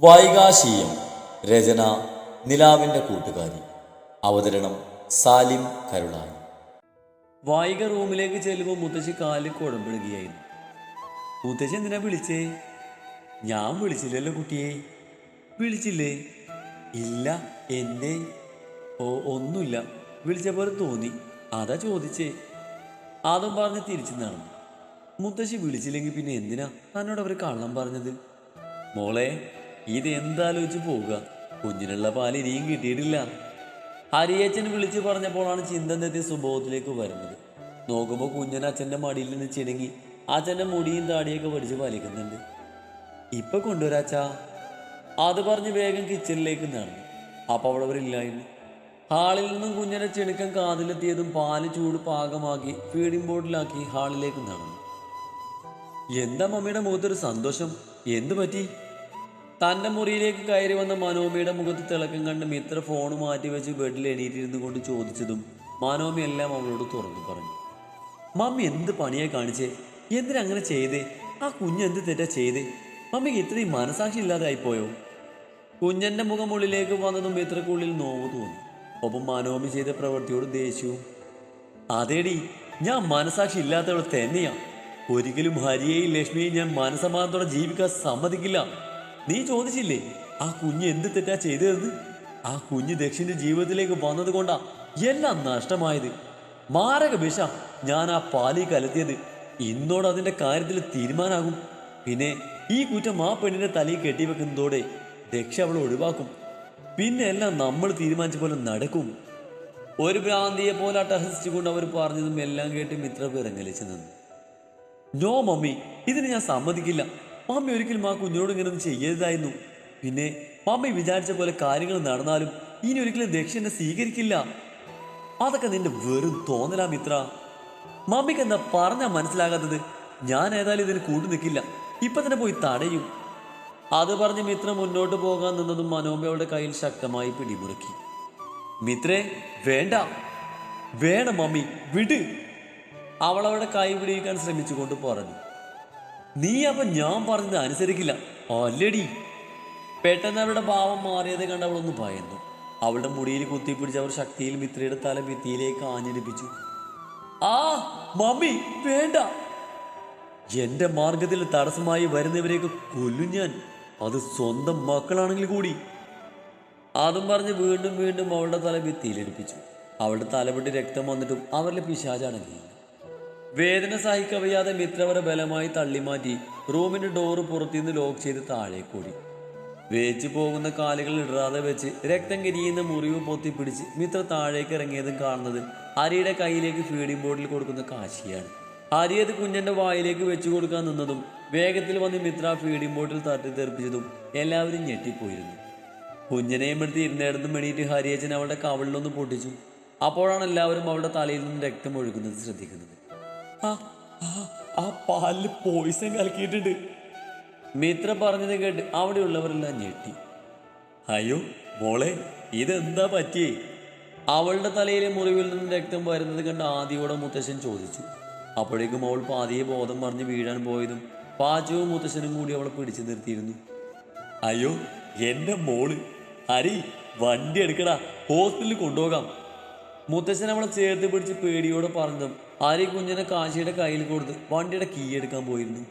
വൈകാശീയം. രചന നിലാവിന്റെ കൂട്ടുകാരി. അവതരണം സാലിം കരുളായി. വായിക റൂമിലേക്ക് ചെല്ലുമ്പോൾ മുത്തശ്ശി കാലിൽ കുഴമ്പിടുകയായിരുന്നു മുത്തശ്ശി എന്തിനാ വിളിച്ചേ? ഞാൻ വിളിച്ചില്ലല്ലോ കുട്ടിയെ. വിളിച്ചില്ലേ? ഇല്ല എന്നെ. ഓ ഒന്നുമില്ല. വിളിച്ച പോലെ തോന്നി. അതാ ചോദിച്ചേ. അതും പറഞ്ഞ് തിരിച്ചു നടന്നു. മുത്തശ്ശി വിളിച്ചില്ലെങ്കിൽ പിന്നെ എന്തിനാ? തന്നോട് അവർ കള്ളം പറഞ്ഞത്? മോളെ ഇത് എന്താലോചിച്ച് പോവുക? കുഞ്ഞിനുള്ള പാൽ ഇനിയും കിട്ടിയിട്ടില്ല. ഹരിയച്ചൻ വിളിച്ചു പറഞ്ഞപ്പോഴാണ് ചിന്ത നെത്തി സ്വഭാവത്തിലേക്ക് വരുന്നത്. നോക്കുമ്പോൾ കുഞ്ഞൻ അച്ഛന്റെ മടിയിൽ നിന്ന് ചിണങ്ങി അച്ഛന്റെ മുടിയും താടിയൊക്കെ പഠിച്ച് വലിക്കുന്നുണ്ട്. ഇപ്പൊ കൊണ്ടുവരാച്ചാ? അത് പറഞ്ഞ് വേഗം കിച്ചണിലേക്ക് നടന്നു. അപ്പോൾ അവിടെ അവരില്ലായിരുന്നു ഹാളിൽ നിന്നും കുഞ്ഞിനെ ചെണുക്കം കാതിലെത്തിയതും പാൽ ചൂട് പാകമാക്കി ഫീഡിംഗ് ബോർഡിലാക്കി ഹാളിലേക്ക് നടന്നു. എന്താ മമ്മിയുടെ മുഖത്തൊരു സന്തോഷം? എന്തു പറ്റി? തന്റെ മുറിയിലേക്ക് കയറി വന്ന മനോമിയുടെ മുഖത്ത് തിളക്കം കണ്ട് മിത്ര ഫോൺ മാറ്റി വെച്ച് ബെഡിൽ എണീറ്റിരുന്നു കൊണ്ട് ചോദിച്ചതും മനോമി എല്ലാം അവളോട് തുറന്നു പറഞ്ഞു. മമ്മി എന്ത് പണിയായി കാണിച്ചേ? എന്തിനങ്ങനെ ചെയ്തേ? ആ കുഞ്ഞ് എന്ത് തെറ്റാ ചെയ്തേ? മമ്മിക്ക് ഇത്രയും മനസാക്ഷി ഇല്ലാതെ ആയിപ്പോയോ കുഞ്ഞന്റെ മുഖമുള്ളിലേക്ക് വന്നതും മിത്രക്കുള്ളിൽ നോവ് തോന്നി. ഒപ്പം മനോമി ചെയ്ത പ്രവൃത്തിയോട് ദേഷ്യവും അതേടി ഞാൻ മനസാക്ഷി ഇല്ലാത്തവൾ തന്നെയാ. ഒരിക്കലും ഹരിയെയും ലക്ഷ്മിയെയും ഞാൻ മനസമാനത്തോടെ ജീവിക്കാൻ സമ്മതിക്കില്ല. നീ ചോദിച്ചില്ലേ ആ കുഞ്ഞ് എന്ത് തെറ്റാ ചെയ്തതെന്ന്? ആ കുഞ്ഞ് ദക്ഷിന്റെ ജീവിതത്തിലേക്ക് വന്നത് കൊണ്ടാ എല്ലാം നഷ്ടമായത്. മാരക വിഷ ഞാൻ ആ പാലി കലത്തിയത്. ഇന്നോട് അതിന്റെ കാര്യത്തിൽ തീരുമാനാകും. പിന്നെ ഈ കുറ്റം ആ പെണ്ണിന്റെ തലയിൽ കെട്ടിവെക്കുന്നതോടെ ദക്ഷ അവളെ ഒഴിവാക്കും. പിന്നെ എല്ലാം നമ്മൾ തീരുമാനിച്ച പോലെ നടക്കും. ഒരു ഭ്രാന്തിയെ പോലെ അട്ടഹസിച്ചുകൊണ്ട് അവർ പറഞ്ഞതും എല്ലാം കേട്ട് മിത്ര പിറങ്ങലിച്ചു നിന്നു. നോ മമ്മി ഇതിന് ഞാൻ സമ്മതിക്കില്ല. മമ്മി ഒരിക്കലും ആ കുഞ്ഞിനോട് ഇങ്ങനെ ഒന്നും ചെയ്യരുതായിരുന്നു. പിന്നെ മാമി വിചാരിച്ച പോലെ കാര്യങ്ങൾ നടന്നാലും ഇനി ഒരിക്കലും ദക്ഷിണ സ്വീകരിക്കില്ല. അതൊക്കെ നിന്റെ വെറും തോന്നലാ മിത്ര. മമ്മിക്ക് എന്താ പറഞ്ഞാ മനസ്സിലാകാത്തത്? ഞാൻ ഏതായാലും ഇതിന് കൂട്ടു നിൽക്കില്ല ഇപ്പൊ തന്നെ പോയി തടയും. അത് പറഞ്ഞ് മിത്ര മുന്നോട്ട് പോകാൻ നിന്നതും മനോമയുടെ കയ്യിൽ ശക്തമായി പിടിമുറുക്കി. മിത്രേ വേണ്ട. വേണം മമ്മി വിട്. അവളവളുടെ കൈ പിടിക്കാൻ ശ്രമിച്ചുകൊണ്ട് പറഞ്ഞു. നീ അപ്പൊ ഞാൻ പറഞ്ഞത് അനുസരിക്കില്ല. അല്ലടി. പെട്ടെന്ന് അവളുടെ ഭാവം മാറിയത് കണ്ട് അവളൊന്ന് ഭയന്നു. അവളുടെ മുടിയിൽ കുത്തിപ്പിടിച്ച് അവർ ശക്തിയിൽ മിത്രയുടെ തല ഭിത്തിയിലേക്ക് ആഞ്ഞടിപ്പിച്ചു. ആ മമ്മി വേണ്ട. എന്റെ മാർഗത്തിൽ തടസ്സമായി വരുന്നവരെയൊക്കെ കൊല്ലും ഞാൻ. അത് സ്വന്തം മക്കളാണെങ്കിൽ കൂടി. അതും പറഞ്ഞ് വീണ്ടും വീണ്ടും അവളുടെ തല ഭിത്തിയിലടിപ്പിച്ചു അവളുടെ തലപൊട്ടി രക്തം വന്നിട്ടും അവരുടെ പിശാചടങ്ങിയില്ല വേദന സഹിക്കവയ്യാതെ മിത്രവരെ ബലമായി തള്ളിമാറ്റി റൂമിന്റെ ഡോറ് പുറത്തുനിന്ന് ലോക്ക് ചെയ്ത് താഴെ കൂടി വേച്ചു പോകുന്ന കാലുകൾ ഇടറാതെ വെച്ച് രക്തം കരിയുന്ന മുറിവ് പൊത്തിപ്പിടിച്ച് മിത്ര താഴേക്ക് ഇറങ്ങിയതും കാണുന്നത് ഹരിയുടെ കയ്യിലേക്ക് ഫീഡിംഗ് ബോർഡിൽ കൊടുക്കുന്ന കാശിയാണ്. ഹരി അത് വായിലേക്ക് വെച്ചു കൊടുക്കാൻ നിന്നതും വേഗത്തിൽ വന്ന് മിത്ര ഫീഡിംഗ് ബോർഡിൽ തട്ടി തെറിപ്പിച്ചതും എല്ലാവരും ഞെട്ടിപ്പോയിരുന്നു. കുഞ്ഞനെയും എടുത്ത് ഇരുന്നിടത്തും എണീറ്റ് ഹരിയച്ചൻ അവളുടെ കവളിലൊന്ന് പൊട്ടിച്ചു. അപ്പോഴാണ് എല്ലാവരും അവളുടെ തലയിൽ നിന്ന് രക്തം ഒഴുകുന്നത് ശ്രദ്ധിക്കുന്നത്. ആ ആ, പോയിസൺ കലക്കിയിട്ടുണ്ട്. മിത്ര പറഞ്ഞത് കേട്ട് അവിടെയുള്ളവരെല്ലാം ഞെട്ടി. അയ്യോ മോളെ ഇതെന്താ പറ്റിയേ? അവളുടെ തലയിലെ മുറിവിൽ നിന്ന് രക്തം വരുന്നത് കണ്ട് ആദ്യയോടെ മുത്തശ്ശൻ ചോദിച്ചു. അപ്പോഴേക്കും അവൾ പാതിയെ ബോധം പറഞ്ഞ് വീഴാൻ പോയതും പാചകവും മുത്തശ്ശനും കൂടി അവളെ പിടിച്ചു നിർത്തിയിരുന്നു. അയ്യോ എന്റെ മോൾ ഹരി വണ്ടി എടുക്കടാ ഹോസ്പിറ്റലിൽ കൊണ്ടുപോകാം. മുത്തശ്ശൻ അവളെ ചേർത്ത് പിടിച്ച് പേടിയോടെ പറഞ്ഞതും ഹരി കുഞ്ഞിനെ കാശിയുടെ കയ്യിൽ കൊടുത്ത് വണ്ടിയുടെ കീ എടുക്കാൻ പോയിരുന്നു.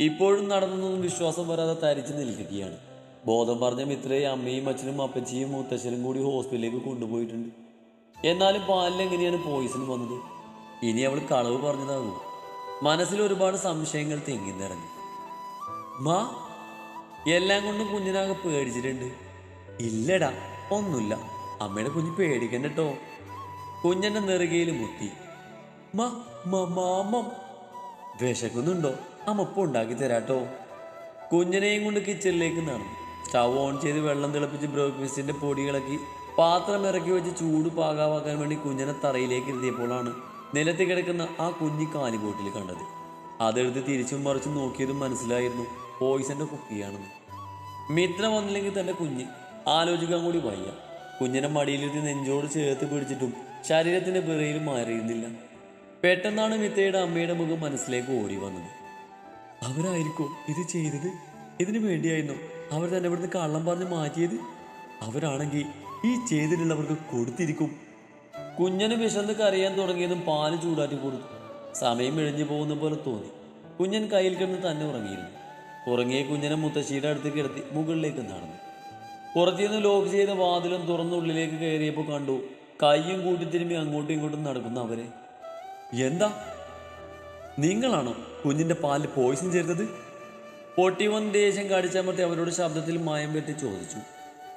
ഇപ്പോഴും നടന്നൊന്നും വിശ്വാസം വരാതെ തരിച്ചു നിൽക്കുകയാണ്. ബോധം പറഞ്ഞ മിത്രയെ അമ്മയും അച്ഛനും അപ്പച്ചിയും മുത്തശ്ശനും കൂടി ഹോസ്പിറ്റലിലേക്ക് കൊണ്ടുപോയിട്ടുണ്ട്. എന്നാലും പാലിൽ എങ്ങനെയാണ് പോയിസൺ വന്നത്? ഇനി അവൾ കളവ് പറഞ്ഞതാകൂ. മനസ്സിൽ ഒരുപാട് സംശയങ്ങൾ തെങ്ങി നിറഞ്ഞു. മാ എല്ലാം കൊണ്ടും കുഞ്ഞിനാകെ പേടിച്ചിട്ടുണ്ട്. ഇല്ലടാ ഒന്നുമില്ല. അമ്മയുടെ കുഞ്ഞ് പേടിക്കണ്ട കേട്ടോ നെറുകയിൽ മുത്തി. മാമം വിശക്കുന്നുണ്ടോ? അമ്മ ഉപ്പ് ഉണ്ടാക്കി തരാട്ടോ. കുഞ്ഞിനെയും കൊണ്ട് കിച്ചണിലേക്ക് നടന്നു. സ്റ്റവ് ഓൺ ചെയ്ത് വെള്ളം തിളപ്പിച്ച് ബ്രേക്ക്ഫാസ്റ്റിന്റെ പൊടികളക്കി പാത്രം ഇറക്കി വെച്ച് ചൂട് പാകാവാക്കാൻ വേണ്ടി കുഞ്ഞിനെ തറയിലേക്ക് ഇരുത്തിയപ്പോഴാണ് നിലത്ത് കിടക്കുന്ന ആ കുഞ്ഞി കാലിബോട്ടിൽ കണ്ടത്. അതെടുത്ത് തിരിച്ചും മറിച്ചും നോക്കിയതും മനസ്സിലായിരുന്നു പോയിസന്റെ കുക്കിയാണെന്ന്. മിത്രം വന്നില്ലെങ്കിൽ തന്റെ കുഞ്ഞ് ആലോചിക്കാൻ കൂടി വയ്യ. കുഞ്ഞിനെ മടിയിലിരുത്തി നെഞ്ചോട് ചേർത്ത് പിടിച്ചിട്ടും ശരീരത്തിന്റെ പിറയിൽ മാറിയിരുന്നില്ല. പെട്ടെന്നാണ് മിത്തയുടെ അമ്മയുടെ മുഖം മനസ്സിലേക്ക് ഓടി വന്നത്. അവരായിരിക്കും ഇത് ചെയ്തത്? ഇതിനു വേണ്ടിയായിരുന്നു അവർ തന്നെ ഇവിടുന്ന് കള്ളം പറഞ്ഞ് മാറ്റിയത്? അവരാണെങ്കിൽ ഈ ചെയ്തിട്ടുള്ളവർക്ക് കൊടുത്തിരിക്കും. കുഞ്ഞന് വിശന്ന് കരയാൻ തുടങ്ങിയതും പാൽ ചൂടാറ്റി കൊടുത്തു. സമയം ഇഴഞ്ഞു പോകുന്ന പോലെ തോന്നി. കുഞ്ഞൻ കയ്യിൽ കിടന്ന് തന്നെ ഉറങ്ങിയിരുന്നു. ഉറങ്ങിയ കുഞ്ഞനെ മുത്തശ്ശിയുടെ അടുത്ത് കിടത്തി മുകളിലേക്ക് നടന്നു. പുറത്തുനിന്ന് ലോക്ക് ചെയ്ത വാതിലും തുറന്നുള്ളിലേക്ക് കയറിയപ്പോൾ കണ്ടു കയ്യും കൂട്ടി തിരുമ്പി അങ്ങോട്ടും ഇങ്ങോട്ടും നടക്കുന്ന അവരെ. എന്താ? നിങ്ങളാണോ കുഞ്ഞിന്റെ പാലിൽ പോയിസൺ ചേർത്തത് പൊട്ടിവൻ ദേഷ്യം കടിച്ചമർത്തി അവരോട് ശബ്ദത്തിൽ മായം വെട്ടി ചോദിച്ചു.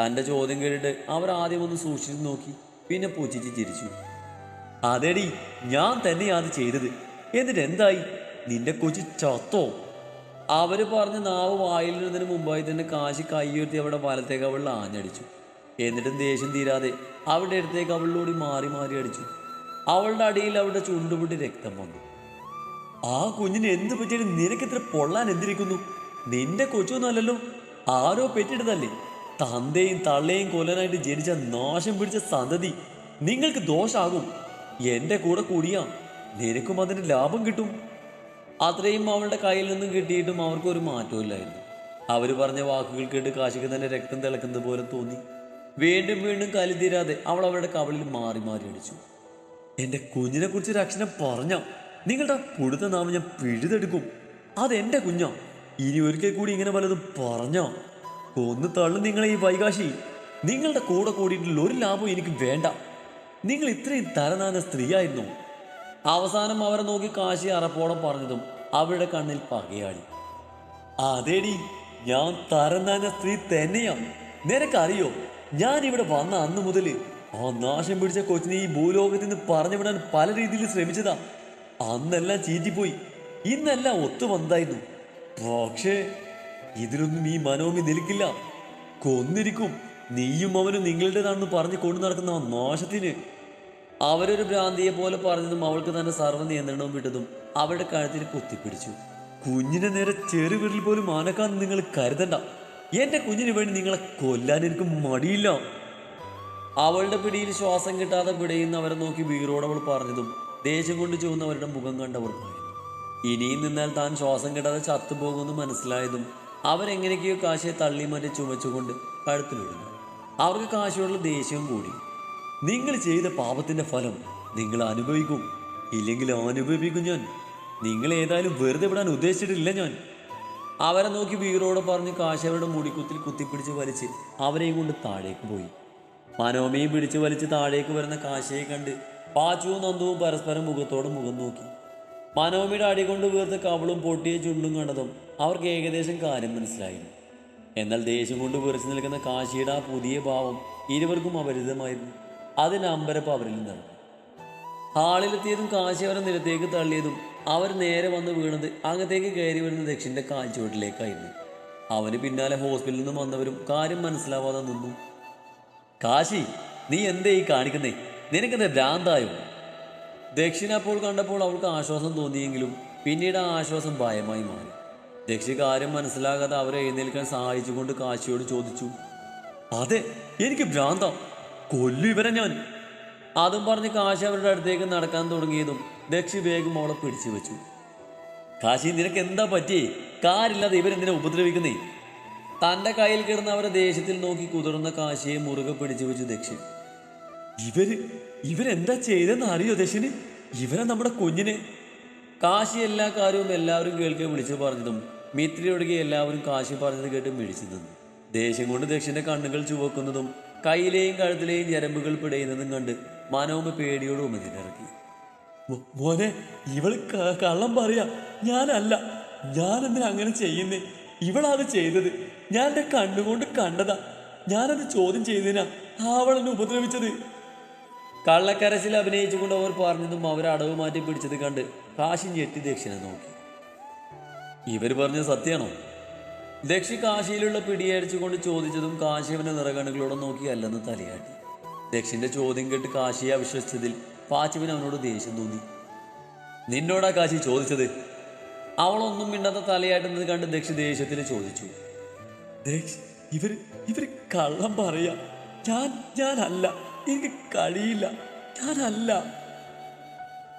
തന്റെ ചോദ്യം കേട്ടിട്ട് അവർ ആദ്യം ഒന്ന് സൂക്ഷിച്ചു നോക്കി പിന്നെ പൂച്ചിച്ച് ചിരിച്ചു. അതെടി ഞാൻ തന്നെയാ അത് ചെയ്തത്. എന്നിട്ട് എന്തായി? നിന്റെ കൊച്ചി ചത്തോ? അവർ പറഞ്ഞ് നാവ് വായിലിരുന്നതിന് മുമ്പായി തന്നെ കാശി കൈയുയർത്തി അവിടെ വലത്തേക്ക് അവളിൽ ആഞ്ഞടിച്ചു. എന്നിട്ടും ദേഷ്യം തീരാതെ അവളുടെ അടുത്തേക്ക് അവളിലൂടെ മാറി മാറി അടിച്ചു. അവളുടെ അടിയിൽ അവളുടെ ചുണ്ടുപൊട്ടി രക്തം വന്നു. ആ കുഞ്ഞിന് എന്ത് നിനക്ക് ഇത്ര പൊള്ളാൻ എന്തിരിക്കുന്നു? നിന്റെ കൊച്ചൊന്നുമല്ലല്ലോ ആരോ പെറ്റിട്ടതല്ലേ. തന്തയും തള്ളയും കൊല്ലാനായിട്ട് ജനിച്ച നാശം പിടിച്ച സന്തതി. നിങ്ങൾക്ക് ദോഷാകും. എന്റെ കൂടെ കൂടിയാ. നിനക്കും അതിന് ലാഭം കിട്ടും. അത്രയും അവളുടെ കയ്യിൽ നിന്നും കിട്ടിയിട്ടും അവർക്കൊരു മാറ്റമില്ലായിരുന്നു അവർ പറഞ്ഞ വാക്കുകൾ കേട്ട് കാശിക്ക് തന്നെ രക്തം തിളക്കുന്നത് പോലെ തോന്നി. വീണ്ടും വീണ്ടും കലിതീരാതെ അവൾ അവളുടെ കവളിൽ മാറി മാറി അടിച്ചു. എന്റെ കുഞ്ഞിനെ കുറിച്ച് ഒരു അക്ഷരം പറഞ്ഞ? നിങ്ങളുടെ പുടുത്ത നാമം ഞാൻ പിഴുതെടുക്കും. അതെന്റെ കുഞ്ഞാ? ഇനി ഒരിക്കൽ കൂടി ഇങ്ങനെ വല്ലതും പറഞ്ഞോ? കൊന്നു തള്ളും നിങ്ങളെ ഈ വൈകാശി. നിങ്ങളുടെ കൂടെ കൂടിയിട്ടുള്ള ഒരു ലാഭവും എനിക്ക് വേണ്ട. നിങ്ങൾ ഇത്രയും തരനാന സ്ത്രീയായിരുന്നു. അവസാനം അവരെ നോക്കി കാശി അറപ്പോളം പറഞ്ഞതും അവരുടെ കണ്ണിൽ പകയാടി. അതേടി ഞാൻ തരനാന സ്ത്രീ തന്നെയാണ് നിനക്കറിയോ ഞാൻ ഇവിടെ വന്ന അന്ന് മുതൽ ആ നാശം പിടിച്ച കൊച്ചിനെ ഈ ഭൂലോകത്തിൽ നിന്ന് പറഞ്ഞു വിടാൻ പല രീതിയിൽ ശ്രമിച്ചതാ. അന്നെല്ലാം ചീറ്റിപ്പോയി. ഇന്നെല്ലാം ഒത്തു വന്നായിരുന്നു പക്ഷേ ഇതിലൊന്നും ഈ മനോമി നിൽക്കില്ല. കൊന്നിരിക്കും. നീയും അവനും നിങ്ങളുടേതാണെന്ന് പറഞ്ഞ് കൊണ്ടു നടക്കുന്ന ആ നാശത്തിന്. അവരൊരു ഭ്രാന്തിയെ പോലെ പറഞ്ഞതും അവൾക്ക് തന്നെ സർവ നിയന്ത്രണവും വിട്ടതും അവരുടെ കഴുത്തിൽ കുത്തിപ്പിടിച്ചു. കുഞ്ഞിനെ നേരെ ചെറുവിരൽ പോലും ആനക്കാൻ നിങ്ങൾ കരുതണ്ട. എന്റെ കുഞ്ഞിന് വേണ്ടി നിങ്ങളെ കൊല്ലാൻ എനിക്ക് മടിയില്ല. അവളുടെ പിടിയിൽ ശ്വാസം കിട്ടാതെ പിടയുന്ന അവരെ നോക്കി വീറോട് അവൾ പറഞ്ഞതും ദേഷ്യം കൊണ്ട് ചുവന്നവരുടെ മുഖം കണ്ടവർ പറയുന്നു. ഇനിയും നിന്നാൽ താൻ ശ്വാസം കിട്ടാതെ ചത്തുപോകുമെന്ന് മനസ്സിലായതും അവരെങ്ങനെയൊക്കെയോ കാശയെ തള്ളി മാറ്റി ചുമച്ചുകൊണ്ട് കഴുത്തിലിടുന്നു. അവർക്ക് കാശയോടുള്ള ദേഷ്യവും കൂടി. നിങ്ങൾ ചെയ്ത പാപത്തിന്റെ ഫലം നിങ്ങൾ അനുഭവിക്കും. ഇല്ലെങ്കിൽ അനുഭവിക്കും ഞാൻ. നിങ്ങൾ ഏതായാലും വെറുതെ വിടാൻ ഉദ്ദേശിച്ചിട്ടില്ല ഞാൻ. അവരെ നോക്കി വീറോടെ പറഞ്ഞ് കാശവരുടെ മുടിക്കുത്തിൽ കുത്തിപ്പിടിച്ച് വലിച്ച് അവരെയും കൊണ്ട് താഴേക്ക് പോയി. മനോമയും പിടിച്ച് വലിച്ച് താഴേക്ക് വരുന്ന കാശിയെ കണ്ട് പാച്ചുവും നന്ദുവും പരസ്പരം മുഖത്തോട് മുഖം നോക്കി. മനോമിയുടെ അടികൊണ്ട് വീർത്ത കവളും പൊട്ടിയ ചുണ്ടും കണ്ടതും അവർക്ക് ഏകദേശം കാര്യം മനസ്സിലായി എന്നാൽ ദേഷ്യം കൊണ്ട് വിറച്ചു നിൽക്കുന്ന കാശിയുടെ ആ പുതിയ ഭാവം ഇരുവർക്കും അപരിതമായിരുന്നു അതിന് അമ്പരപ്പ് അവരിൽ നിന്നു ഹാളിലെത്തിയതും കാശി അവരെ നിലത്തേക്ക് തള്ളിയതും അവർ നേരെ വന്ന് വീണത് അകത്തേക്ക് കയറി വരുന്ന ദക്ഷിന്റെ കാൽച്ചുവട്ടിലേക്കായിരുന്നു. അവന് പിന്നാലെ ഹോസ്പിറ്റലിൽ നിന്നും വന്നവരും കാര്യം മനസ്സിലാവാതെ നിന്നു. കാശി നീ എന്തേ ഈ കാണിക്കുന്നേ? നിനക്കെന്താ ഭ്രാന്തായോ? ദക്ഷിണ അപ്പോൾ കണ്ടപ്പോൾ അവൾക്ക് ആശ്വാസം തോന്നിയെങ്കിലും പിന്നീട് ആ ആശ്വാസം ഭയമായി മാറി. ദക്ഷി കാര്യം മനസ്സിലാകാതെ അവരെ എഴുന്നേൽക്കാൻ സഹായിച്ചുകൊണ്ട് കാശിയോട് ചോദിച്ചു അതെ എനിക്ക് ഭ്രാന്ത. കൊല്ലു ഇവരെ ഞാൻ. അതും പറഞ്ഞ് കാശി അവരുടെ അടുത്തേക്ക് നടക്കാൻ തുടങ്ങിയതും ദക്ഷി വേഗം അവളെ പിടിച്ചു വെച്ചു. കാശി നിനക്ക് എന്താ പറ്റിയേ? കാരില്ലാതെ ഇവരെന്തിനാ ഉപദ്രവിക്കുന്നേ? തന്റെ കയ്യിൽ കിടന്ന അവരെ ദേഷ്യത്തിൽ നോക്കി കുതിർന്ന കാശിയെ മുറുകെ പിടിച്ചു വെച്ചു ദക്ഷിൺ ഇവർ ഇവരെന്താ ചെയ്തെന്ന് അറിയോ ദക്ഷിന്? ഇവരെ നമ്മുടെ കുഞ്ഞിനെ. കാശി എല്ലാ കാര്യവും എല്ലാവരും കേൾക്കെ വിളിച്ചു പറഞ്ഞതും മിത്രി ഒഴികെ എല്ലാവരും കാശി പറഞ്ഞത് കേട്ട് മിഴിച്ചു നിന്നു. ദേഷ്യം കൊണ്ട് ദക്ഷിന്റെ കണ്ണുകൾ ചുവക്കുന്നതും കയ്യിലെയും കഴുത്തിലെയും ഞരമ്പുകൾ പിടയുന്നതും കണ്ട് മനോമ പേടിയോട് ഉമതിനിറക്കി മോനെ ഇവൾ കള്ളം പറയാ. ഞാനല്ല. ഞാൻ എന്തിനാ അങ്ങനെ ചെയ്യുന്നേ? ഇവളത് ചെയ്തത്. ഞാൻ എന്റെ കണ്ണുകൊണ്ട് കണ്ടതാ. ഞാനത് ചോദ്യം ചെയ്തതിനാ അവളെന്നെ ഉപദ്രവിച്ചത്. കള്ളക്കരച്ചിൽ അഭിനയിച്ചുകൊണ്ട് അവർ പറഞ്ഞതും അവർ അടവ് മാറ്റി പിടിച്ചത് കണ്ട് കാശി ഞെട്ടി ദക്ഷിണെ നോക്കി. ഇവർ പറഞ്ഞത് സത്യമാണോ ദക്ഷി കാശിയിലുള്ള പിടിയടിച്ചുകൊണ്ട് ചോദിച്ചതും കാശി അവന്റെ നിറകണ്ണുകളോടെ നോക്കി അല്ലെന്ന് തലയാട്ടി. ദക്ഷിന്റെ ചോദ്യം കേട്ട് കാശിയെ അവിശ്വസിച്ചതിൽ പാച്ചുവിന് അവനോട് ദേഷ്യം തോന്നി. നിന്നോടാ കാശി ചോദിച്ചത്? അവളൊന്നും മിണ്ടാത്ത തലയാട്ടുന്നത് കണ്ട് ദക്ഷി ദേഷ്യത്തിൽ ചോദിച്ചു. ഇവർ ഇവർ കള്ളം പറയാ. ഞാൻ ഞാനല്ല. എനിക്ക് കഴിയില്ല. ഞാനല്ല.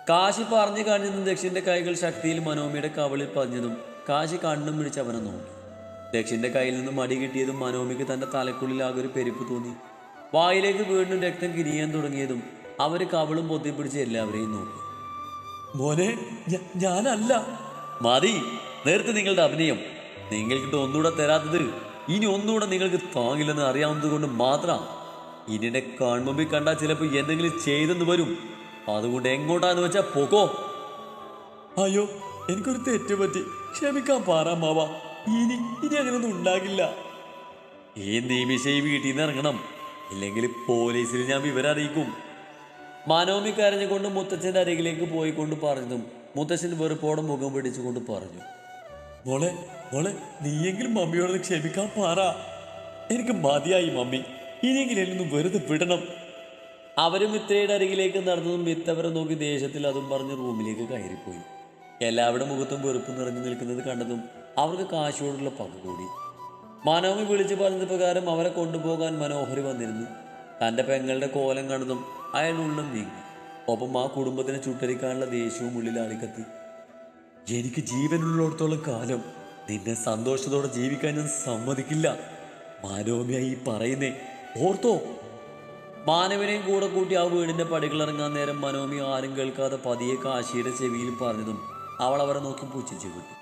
കാശി പറഞ്ഞു കഴിഞ്ഞതും ദക്ഷിന്റെ കൈകൾ ശക്തിയിൽ മനോമിയുടെ കവളിൽ പതിഞ്ഞതും കാശി കണ്ണും പിടിച്ച് അവനെ നോക്കി. ദക്ഷിന്റെ കയ്യിൽ നിന്നും മടി കിട്ടിയതും മനോമിക്ക് തന്റെ തലക്കുള്ളിലാകെ ഒരു പെരുപ്പ് തോന്നി. വായിലേക്ക് വീണ്ടും രക്തം കിരിയാൻ തുടങ്ങിയതും അവർ കവളും പൊത്തിപ്പിടിച്ച് എല്ലാവരെയും നോക്കി. മോനെ ഞാനല്ല. മതി. നേരത്തെ നിങ്ങളുടെ അഭിനയം. നിങ്ങൾക്കിട്ട് ഒന്നുകൂടെ തരാത്തത് ഇനി ഒന്നുകൂടെ നിങ്ങൾക്ക് താങ്ങില്ലെന്ന് അറിയാവുന്നത് കൊണ്ട് മാത്രം ഇനിയുടെ കൺമുമ്പിൽ കണ്ടാൽ ചിലപ്പോൾ എന്തെങ്കിലും ചെയ്തെന്ന് വരും. അതുകൊണ്ട് എങ്ങോട്ടാന്ന് വെച്ചാൽ പോക്കോ. അയ്യോ എനിക്കൊരു തെറ്റ് പറ്റി. ക്ഷമിക്കാൻ പാറാമാവ ഇനി ഇനി അങ്ങനെയൊന്നും ഉണ്ടാകില്ല. ഈ നിമിഷം ഈ വീട്ടിൽ നിന്ന് ഇറങ്ങണം. ഇല്ലെങ്കിൽ പോലീസിൽ ഞാൻ വിവരം അറിയിക്കും. മനോമി കരഞ്ഞുകൊണ്ട് മുത്തച്ഛന്റെ അരികിലേക്ക് പോയിക്കൊണ്ട് പറഞ്ഞതും മുത്തച്ഛൻ വെറുപ്പോടെ മുഖം പിടിച്ചുകൊണ്ട് പറഞ്ഞു മോളെ മോളെ നീയെങ്കിലും മമ്മിയോട് ക്ഷമിക്കാൻ പാറ എനിക്ക് മതിയായി മമ്മി. ഇനിയെങ്കിലും എന്നൊന്ന് വെറുതെ വിടണം. അവരും മിത്രയുടെ അരികിലേക്ക് നടന്നതും മിത്തവരെ നോക്കി ദേഷ്യത്തിൽ അതും പറഞ്ഞ് റൂമിലേക്ക് കയറിപ്പോയി. എല്ലാവരുടെ മുഖത്തും വെറുപ്പ് നിറഞ്ഞു നിൽക്കുന്നത് കണ്ടതും അവർക്ക് കാശോടുള്ള പക കൂടി. മനോമി വിളിച്ചു പറഞ്ഞത് പ്രകാരം അവരെ കൊണ്ടുപോകാൻ മനോഹരി വന്നിരുന്നു. തന്റെ പെങ്ങളുടെ കോലം കണ്ടതും അയാൾ ഉള്ളം നീങ്ങി ഒപ്പം ആ കുടുംബത്തിനെ ചുട്ടരിക്കാനുള്ള ദേഷ്യവും ഉള്ളിൽ ആളിക്കത്തി എനിക്ക് ജീവനുള്ളിടത്തോളം കാലം നിന്നെ സന്തോഷത്തോടെ ജീവിക്കാൻ ഞാൻ സമ്മതിക്കില്ല. മാനവമിയായി പറയുന്നേ. ഓർത്തോ? മാനവനെയും കൂടെ കൂട്ടി ആ വീടിന്റെ പടികളിറങ്ങാൻ നേരം മനോമി ആരും കേൾക്കാതെ പതിയെ കാശിയുടെ ചെവിയിൽ പറഞ്ഞതും അവൾ അവരെ നോക്കി പൂച്ചിച്ചു വിട്ടു